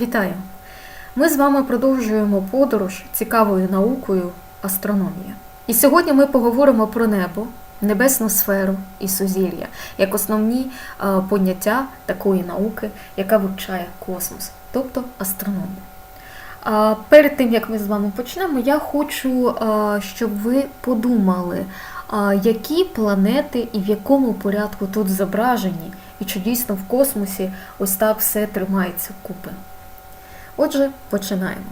Вітаю! Ми з вами продовжуємо подорож цікавою наукою астрономія. І сьогодні ми поговоримо про небо, небесну сферу і сузір'я як основні е, поняття такої науки, яка вивчає космос, тобто астрономію. Перед тим як ми з вами почнемо, я хочу, е, щоб ви подумали, які планети і в якому порядку тут зображені, і чи дійсно в космосі ось так все тримається купи. Отже, починаємо.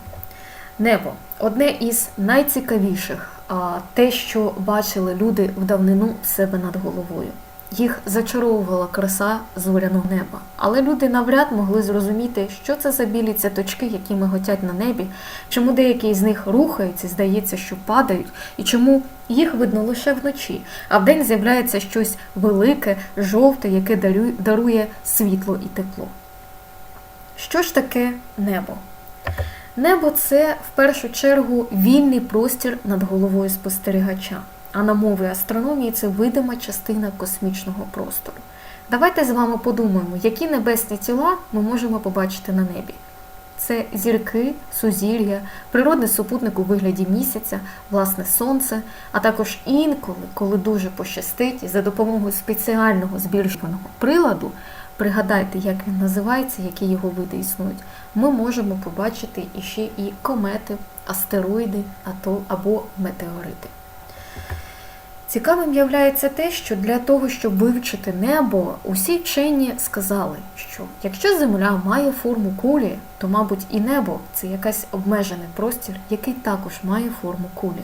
Небо одне із найцікавіших, а те, що бачили люди в давнину в себе над головою. Їх зачаровувала краса зоряного неба, але люди навряд могли зрозуміти, що це за білі цяточки, які миготять на небі, чому деякі з них рухаються, здається, що падають, і чому їх видно лише вночі, а вдень з'являється щось велике, жовте, яке дарує, світло і тепло. Що ж таке небо? Небо це в першу чергу вільний простір над головою спостерігача, а на мові астрономії це видима частина космічного простору. Давайте з вами подумаємо, які небесні тіла ми можемо побачити на небі. Це зірки, сузір'я, природний супутник у вигляді місяця, власне сонце, а також інколи, коли дуже пощастить, за допомогою спеціального збільшуваного приладу, пригадайте, як він називається, які його види існують, ми можемо побачити іще і комети, астероїди або метеорити. Цікавим являється те, що для того, щоб вивчити небо, усі вчені сказали, що якщо Земля має форму кулі, то, мабуть, і небо це якийсь обмежений простір, який також має форму кулі.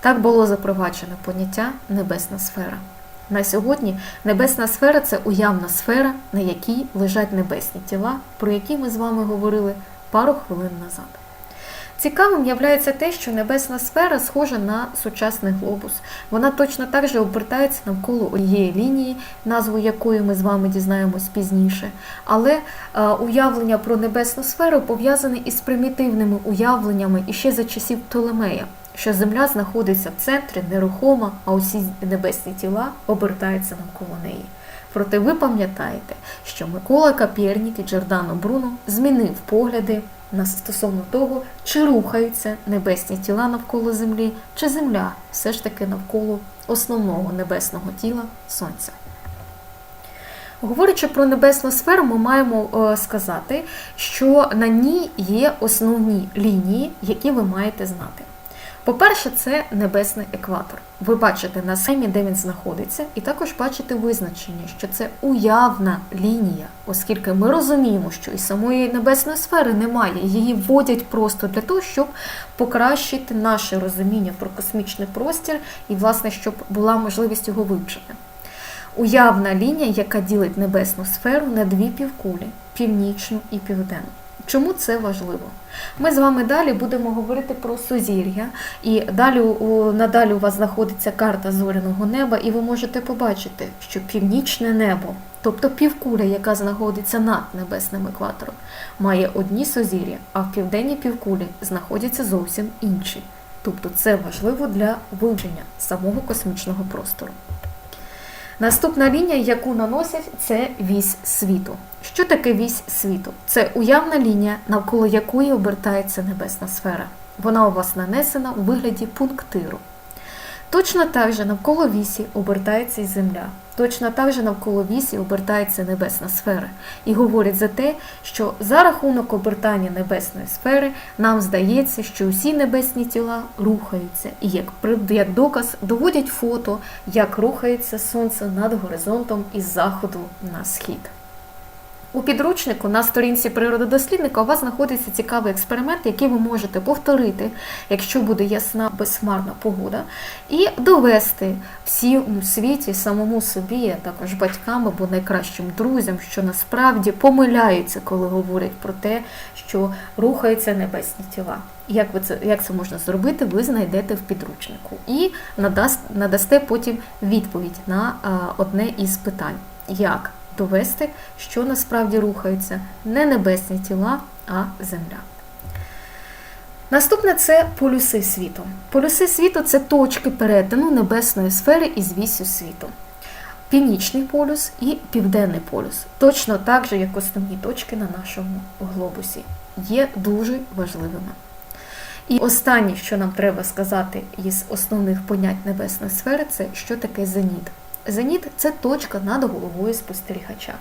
Так було запроваджено поняття небесна сфера. На сьогодні небесна сфера це уявна сфера, на якій лежать небесні тіла, про які ми з вами говорили пару хвилин назад. Цікавим являється те, що небесна сфера схожа на сучасний глобус. Вона точно так же обертається навколо однієї лінії, назву якої ми з вами дізнаємось пізніше. Але е, уявлення про небесну сферу пов'язане із примітивними уявленнями іще за часів Птолемея, що Земля знаходиться в центрі нерухома, а усі небесні тіла обертаються навколо неї. Проте ви пам'ятаєте, що Микола Капєрнік і Джордано Бруно змінив погляди на стосовно того, чи рухаються небесні тіла навколо Землі, чи Земля все ж таки навколо основного небесного тіла Сонця. Говорячи про небесну сферу, ми маємо сказати, що на ній є основні лінії, які ви маєте знати. По-перше, це небесний екватор. Ви бачите на схемі, де він знаходиться, і також бачите визначення, що це уявна лінія, оскільки ми розуміємо, що і самої небесної сфери немає. Її вводять просто для того, щоб покращити наше розуміння про космічний простір і, власне, щоб була можливість його вивчити. Уявна лінія, яка ділить небесну сферу на дві півкулі північну і південну. Чому це важливо? Ми з вами далі будемо говорити про сузір'я, і далі надалі у вас знаходиться карта зоряного неба, і ви можете побачити, що північне небо, тобто півкуля, яка знаходиться над небесним екватором, має одні сузір'я, а в південній півкулі знаходяться зовсім інші. Тобто це важливо для вивчення самого космічного простору. Наступна лінія, яку наносять, це вісь світу. Що таке вісь світу? Це уявна лінія, навколо якої обертається небесна сфера. Вона у вас нанесена у вигляді пунктиру. Точно так же навколо вісі обертається і Земля. Точно так же навколо вісі обертається небесна сфера. І говорять за те, що за рахунок обертання небесної сфери нам здається, що усі небесні тіла рухаються. І як як доказ доводять фото, як рухається сонце над горизонтом із заходу на схід. У підручнику на сторінці природодослідника у вас знаходиться цікавий експеримент, який ви можете повторити, якщо буде ясна безсмарна погода, і довести всім світі, самому собі, а також батькам або найкращим друзям, що насправді помиляються, коли говорять про те, що рухаються небесні тіла. Як ви це як це можна зробити, ви знайдете в підручнику і надасть, надасте потім відповідь на одне із питань. Як довести, що насправді рухаються не небесні тіла, а Земля. Наступне це полюси світу. Полюси світу це точки перетину небесної сфери із вісю світу. Північний полюс і Південний полюс, точно так же, як основні точки на нашому глобусі, є дуже важливими. І останнє, що нам треба сказати із основних понять небесної сфери, це що таке зеніт. Зеніт це точка над головою спостерігача.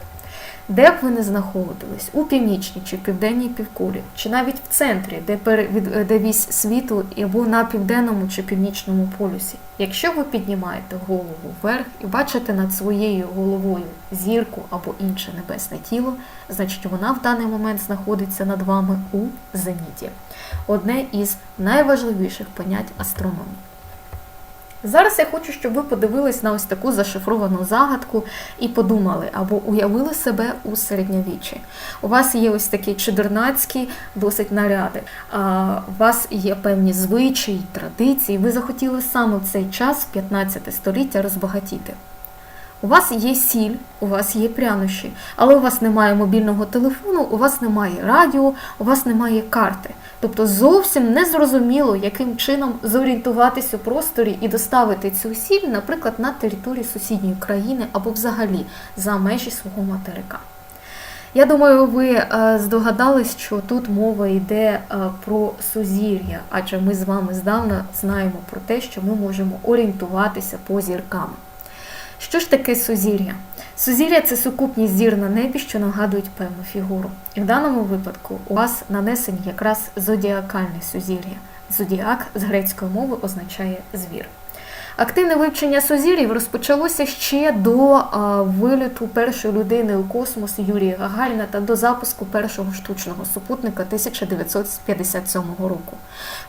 Де б ви не знаходились, у північній чи південній півкулі, чи навіть в центрі, де, де вісь світу, або на південному чи північному полюсі. Якщо ви піднімаєте голову вверх і бачите над своєю головою зірку або інше небесне тіло, значить вона в даний момент знаходиться над вами у зеніті. Одне із найважливіших понять астрономії. Зараз я хочу, щоб ви подивились на ось таку зашифровану загадку і подумали або уявили себе у середньовіччі. У вас є ось такі чудернацькі досить наряди. У вас є певні звичаї, традиції. Ви захотіли саме в цей час, 15 століття, розбагатіти. У вас є сіль, у вас є прянощі, але у вас немає мобільного телефону, у вас немає радіо, у вас немає карти. Тобто зовсім не зрозуміло, яким чином зорієнтуватись у просторі і доставити цю сіль, наприклад, на території сусідньої країни або взагалі за межі свого материка. Я думаю, ви е, здогадались, що тут мова йде е, про сузір'я, адже ми з вами здавна знаємо про те, що ми можемо орієнтуватися по зіркам. Що ж таке сузір'я? Сузір'я це сукупність зір на небі, що нагадують певну фігуру. І в даному випадку у вас нанесені якраз зодіакальне сузір'я. Зодіак з грецької мови означає звір. Активне вивчення сузір'їв розпочалося ще до а, виліту першої людини у космос Юрія Гагаріна та до запуску першого штучного супутника 1957 року.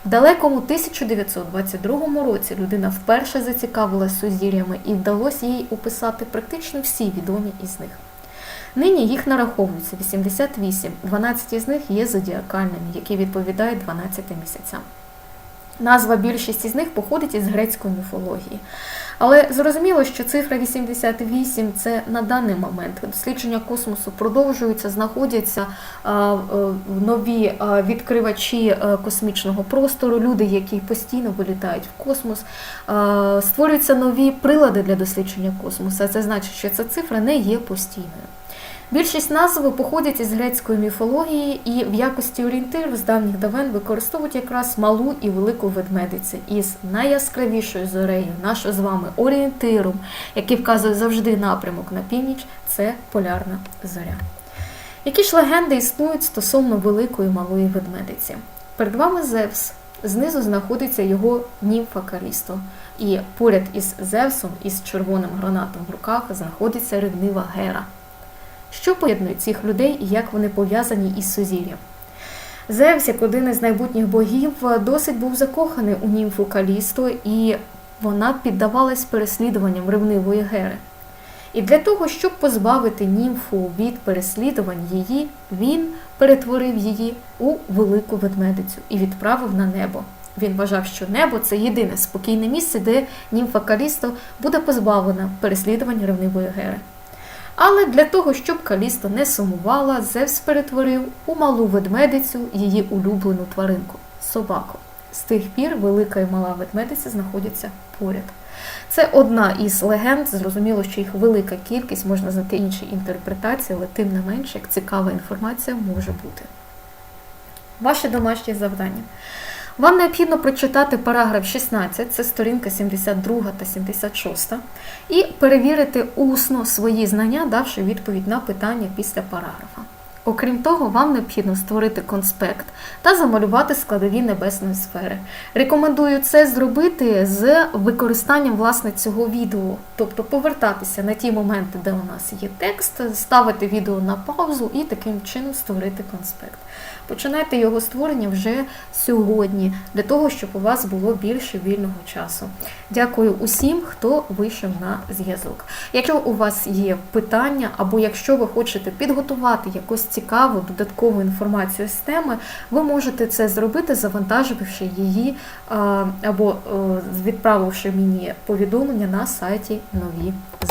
В далекому 1922 році людина вперше зацікавилася сузір'ями і вдалося їй описати практично всі відомі із них. Нині їх нараховується 88, 12 з них є зодіакальними, які відповідають 12 місяцям. Назва більшості з них походить із грецької міфології. Але зрозуміло, що цифра 88 це на даний момент. Дослідження космосу продовжуються, знаходяться е, нові відкривачі космічного простору, люди, які постійно вилітають в космос. Створюються нові прилади для дослідження космосу. Це значить, що ця цифра не є постійною. Більшість назв походять із грецької міфології і в якості орієнтирів з давніх давен використовують якраз малу і велику ведмедиці із найяскравішою зорею, нашою з вами орієнтиром, який вказує завжди напрямок на північ, це полярна зоря. Які ж легенди існують стосовно великої малої ведмедиці? Перед вами Зевс. Знизу знаходиться його німфа Калісто. І поряд із Зевсом, із червоним гранатом в руках, знаходиться ревнива Гера. Що поєднує цих людей і як вони пов'язані із сузір'ям? Зевс, як один із найбутніх богів, досить був закоханий у німфу Калісто, і вона піддавалась переслідуванням ревнивої Гери. І для того, щоб позбавити німфу від переслідувань її, він перетворив її у велику ведмедицю і відправив на небо. Він вважав, що небо це єдине спокійне місце, де німфа Калісто буде позбавлена переслідувань ревнивої Гери. Але для того, щоб Калісто не сумувала, Зевс перетворив у малу ведмедицю її улюблену тваринку собаку. З тих пір велика і мала ведмедиця знаходяться поряд. Це одна із легенд. Зрозуміло, що їх велика кількість, можна знайти інші інтерпретації, але тим не менше, як цікава інформація може бути. Ваше домашнє завдання. Вам необхідно прочитати параграф 16, це сторінка 72 та 76, і перевірити усно свої знання, давши відповідь на питання після параграфа. Окрім того, вам необхідно створити конспект та замалювати складові небесної сфери. Рекомендую це зробити з використанням власне цього відео, тобто повертатися на ті моменти, де у нас є текст, ставити відео на паузу і таким чином створити конспект. Починайте його створення вже сьогодні, для того, щоб у вас було більше вільного часу. Дякую усім, хто вийшов на зв'язок. Якщо у вас є питання, або якщо ви хочете підготувати якусь цікаву додаткову інформацію з теми, ви можете це зробити, завантаживши її або відправивши мені повідомлення на сайті нові.